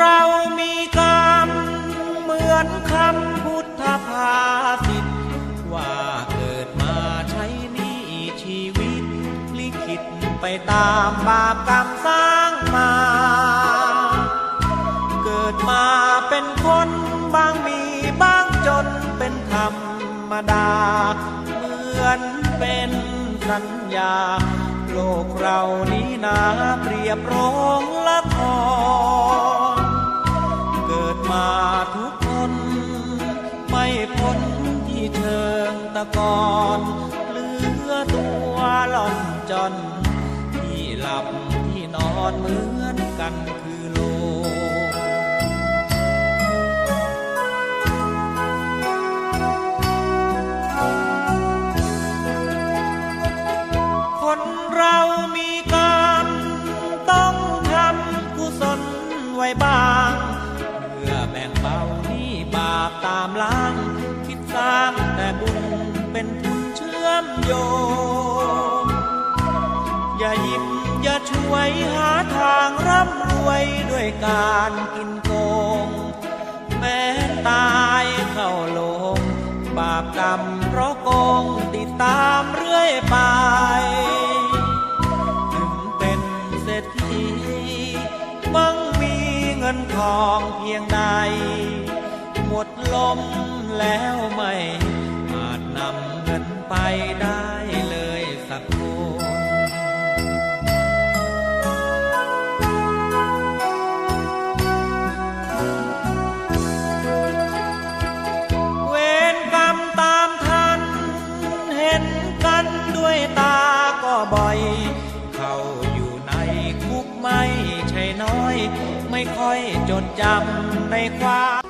เรามีกรรม เหมือนคำพุทธภาษิตว่าเกิดมาใช้นี้ชีวิต ลิขิตไปตามบาปกรรมสร้างมา เกิดมาเป็นคนบางมีบางจนเป็นธรรมดา เหมือนเป็นสัญญา โลกเรานี้นาเปรียบรองละคร ทุกคน ไม่พ้นที่เชิงตะกอนเหลือตัวล่อนจอนที่หลับที่นอนเหมือนกันคือโลคนเรามีกรรมต้องทำกุศลไว้บ้าง สร้างแต่บุญเป็นทุนเชื่อมโยง อย่าหยิบอย่าช่วยหาทางร่ำรวยด้วยการกินโกง แม้ตายเข้าลง บาปกรรมเพราะโกงติดตามเรื่อยไปถึงเป็นเศรษฐีมั่งมีเงินทองเพียงใด หมดลมแล้วไม่อาจนำเงินไปได้เลยสักคนเวรกรรมตามทัน เห็นกันด้วยตาก็บ่อย เข้าอยู่ในคุกไม่ใช่น้อย ไม่ค่อยจดจำในความ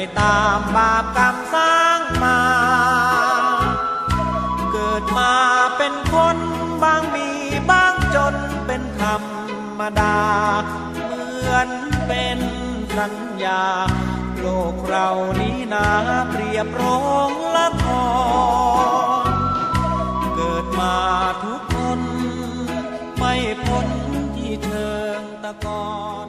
ไปตามบาปกรรมสร้างมา เกิดมาเป็นคนบางมีบางจนเป็นธรรมดา เหมือนเป็นสัญญา โลกเรานี้นาเปรียบโรงละคร เกิดมาทุกคน ไม่พ้นที่เชิงตะกอน